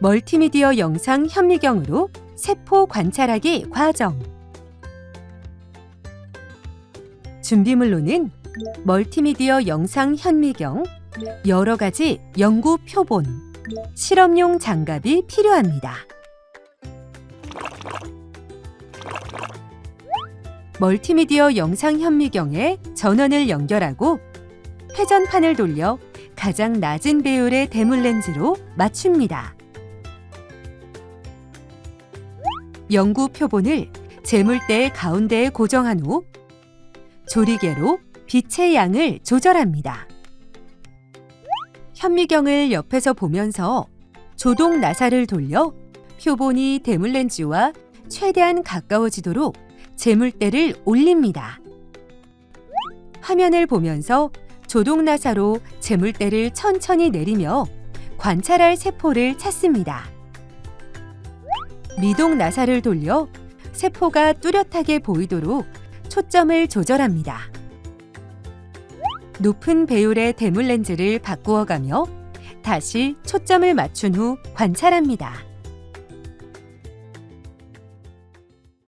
멀티미디어 영상 현미경으로 세포 관찰하기 과정. 준비물로는 멀티미디어 영상 현미경, 여러 가지 연구 표본, 실험용 장갑이 필요합니다. 멀티미디어 영상 현미경에 전원을 연결하고 회전판을 돌려 가장 낮은 배율의 대물 렌즈로 맞춥니다. 연구 표본을 재물대 가운데에 고정한 후 조리개로 빛의 양을 조절합니다. 현미경을 옆에서 보면서 조동 나사를 돌려 표본이 대물 렌즈와 최대한 가까워지도록 재물대를 올립니다. 화면을 보면서 조동 나사로 재물대를 천천히 내리며 관찰할 세포를 찾습니다. 미동 나사를 돌려 세포가 뚜렷하게 보이도록 초점을 조절합니다. 높은 배율의 대물 렌즈를 바꾸어 가며 다시 초점을 맞춘 후 관찰합니다.